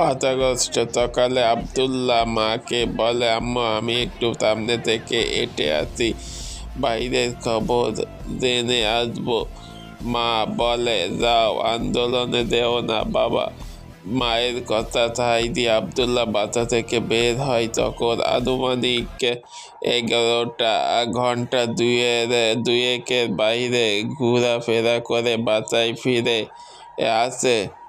পাঁচ আগস্ট সকালে আবদুল্লাহ মাকে বলে, আম্মা, আমি একটু সামনে থেকে এটে আসি। বাইরের খবর জেনে আসব। মা বলে, যাও, আন্দোলনে দেও না, বাবা। মায়ের কথা তাই দিয়ে আবদুল্লাহ বাসা থেকে বের হয়। তখন আনুমানিক এগারোটা ঘণ্টা দুয়ের দুয়েকের বাইরে ঘোরাফেরা করে বাসায় ফিরে আসে।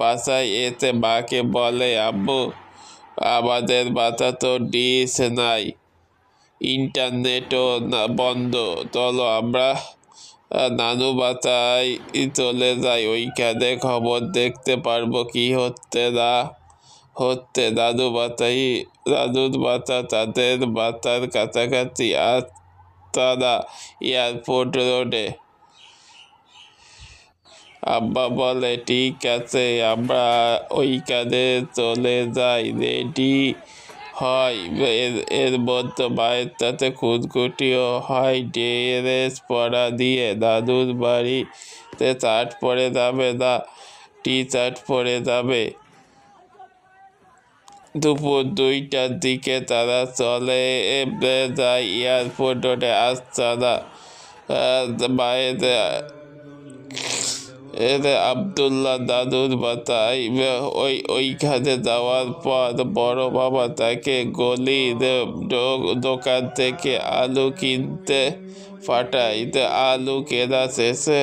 বাসায় এসে মাকে বলে আব্বু আমাদের বাসা তো ডিশ নাই, ইন্টারনেটও বন্ধ। চলো আমরা নানু বাসায় চলে যাই। ওইখানে খবর দেখতে পারব কি হচ্ছে না হচ্ছে। দাদু বাতাই দাদুর বাতা তাদের বাতার কাছাকাছি আর তারা এয়ারপোর্ট রোডে। আব্বা বলে ঠিক আছে আমরা ওইখানে চলে যাই রেডি হয়। এর মধ্যে মায়ের সাথে খুঁতখুটিও হয় ড্রেস পরা দিয়ে। দাদুর বাড়িতে শার্ট পরে যাবে না টি শার্ট পরে যাবে। দুপুর দুইটার দিকে তারা চলে যায় এয়ারপোর্ট রোডে আসছে না আহ, এতে আবদুল্লাহ দাদুর বাতাই ওই ওইখানে যাওয়ার পর বড় বাবা তাকে গলির দোকান থেকে আলু কিনতে তো আলু কেনা শেষে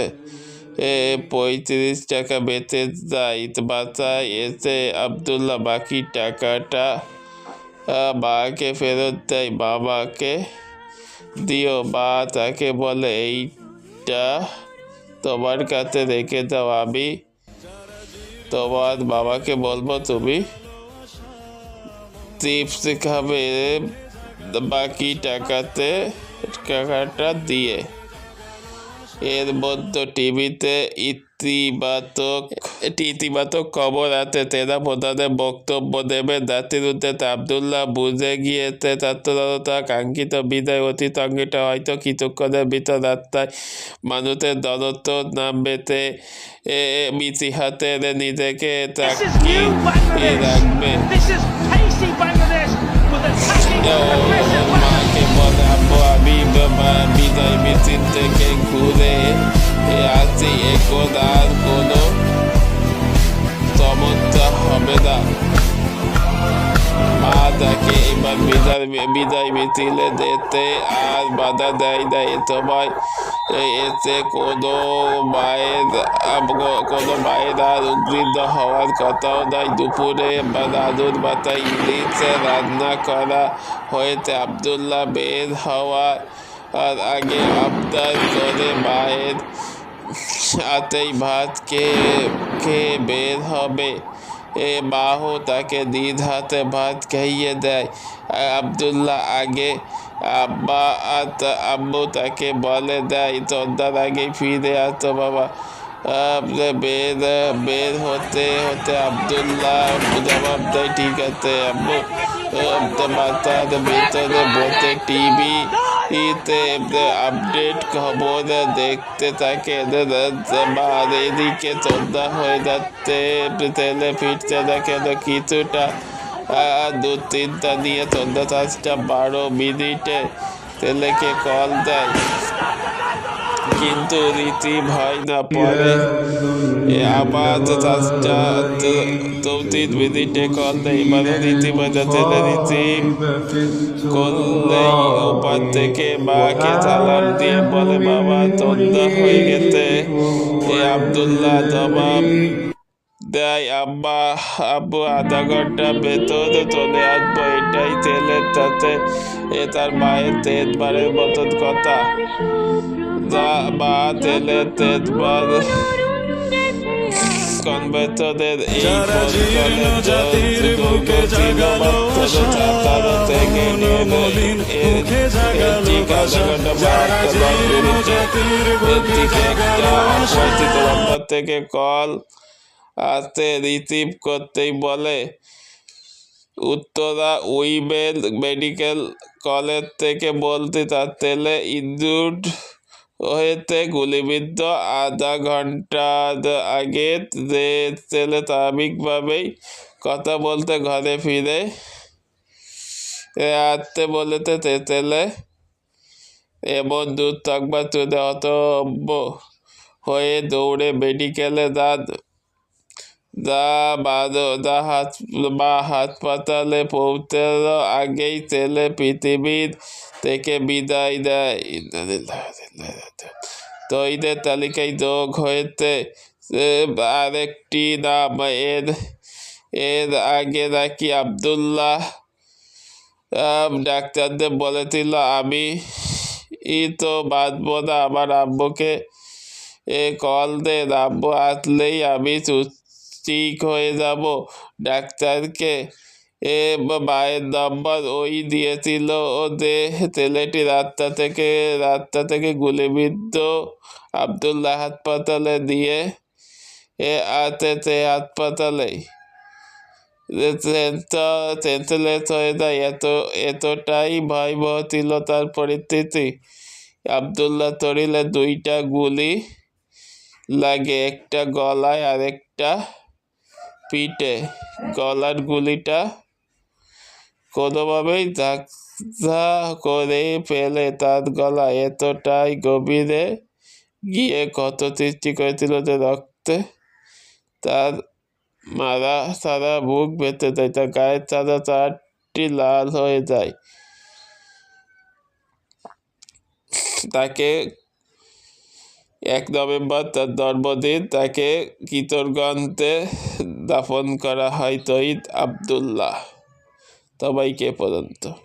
এ পঁয়ত্রিশ টাকা বেঁচে যায়। বাসায় এসে আবদুল্লাহ বাকি টাকাটা মাকে ফেরত দেয়। বাবাকে দিও বা তাকে বলে, এইটা তোমার কাছে রেখে দাও আমি। তোমার বাবাকে বলব তুমি টিপস খাবে, বাকি টাকাতে টাকাটা দিয়ে। এর মধ্যে টিভিতে ইতিবাচক ইতিবাচক খবর আছে। তেরা প্রধানের বক্তব্য দেবে জাতির উদ্দেশ্যে আবদুল্লাহ বুঝে গিয়েছে ছাত্রতা কাঙ্ক্ষিত বিদায় অতি সঙ্গীটা হয়তো কিছুক্ষণের ভিতর রাস্তায় মানুষের দরত্ব নামবেতে মিছি নিজেকে. রাখবে। আমি বিদায় মিছিল থেকে ঘুরে এ আসি এখন আর কোনো সমস্যা হবে না। তাকে এবার বিদায় বিদায় মিছিলে যেতে আর বাধা দেয় না। এ সময় এ- এসে কোনো মায়ের কোনো মায়ের আর উদ্বৃদ্ধ হওয়ার কথাও নয় দুপুরে বা দাদুর মাথায় ইলিশ রান্না করা হয়েছে। আবদুল্লাহ বের হওয়ার আর আগে আবদার করে মায়ের সাথেই ভাত খেয়ে খেয়ে বের হবে। এ বাহু তাকে দিদ হাতে ভাত খাইয়ে দেয়। আর আবদুল্লাহ আগে আব্বা আর আব্বু তাকে বলে দেয় সন্ধ্যার আগে ফিরে আসতো বাবা। বের বের হতে হতে আবদুল্লাহ জবাব দেয় ঠিক আছে আব্বু ভিতরে বসে টিভি ইতে আপডেট খবর দেখতে থাকে আর এদিকে সন্ধ্যা হয়ে যাচ্ছে তেলে ফিরছে না কেন কিছুটা দু তিনটা নিয়ে সন্ধ্যা সাতটা বারো মিনিটে ছেলেকে কল দেয় কিন্তু রীতি ভয় না পরে। দু তিন মিনিটে কল দেয় এবারও রীতি বাজাতে রীতি করলেই ওপার থেকে মাকে সালাম দিয়ে বলে বাবা তন্দা হয়ে গেছে এ আবদুল্লাহ জবাব দেয় আব্বা আব্বু আধা ঘণ্টা ভেতরে চলে আসব এটাই তেলের তাতে এ তার মায়ের তেজবারের মতন কথা। বুকে জাগালো থেকে কল আসতে রিসিভ করতেই বলে উত্তরা উইমেন মেডিকেল কলেজ থেকে বলতে তার তেলে ইনজুর্ড হয়েতে গুলিবিদ্ধ আধা ঘণ্টা আগে যে ছেলে স্বাভাবিকভাবেই কথা বলতে ঘরে ফিরে আসতে বলেতে সে ছেলে, এমন দূর থাকবার চুদে অতব্য হয়ে দৌড়ে মেডিকেলে যান যা বারো যা হাত বা হাসপাতালে পৌঁছানো আগেই ছেলে পৃথিবীর থেকে বিদায় দেয়। তৈদের তালিকায় যোগ হয়েছে আরেকটি নাম, এর এর আগে নাকি আবদুল্লাহ ডাক্তারদের বলেছিল, আমি ই তো বাঁচবো না, আমার আব্বুকে এ কল দে, আব্বু আসলেই আমি সু- ঠিক হয়ে যাব। ডাক্তারকে এ মায়ের নম্বর ওই দিয়েছিল। ও যে ছেলেটি রাস্তা থেকে রাস্তা থেকে গুলিবিদ্ধ আবদুল্লাহ হাসপাতালে দিয়ে এ আছে সে হাসপাতালেই হয়ে যায়। এত, এতটাই ভয়াবহ ছিল তার পরিস্থিতি। আবদুল্লাহ তরিলে দুইটা গুলি লাগে, একটা গলায় আর একটা পিঠে গলার গুলিটা কোনোভাবেই ধাক্কা করে ফেলে। তার গলা এতটাই গভীরে গিয়ে ক্ষত সৃষ্টি করেছিল যে রক্তে তার মারা সারা বুক বেঁচে যায়। তার গায়ের সারা চারটি লাল হয়ে যায়। তাকে এক নভেম্বর তার জন্মদিন, তাকে কিশোরগঞ্জে দাফন করা হয় তঈদ আবদুল্লাহ। তবাইকে পর্যন্ত।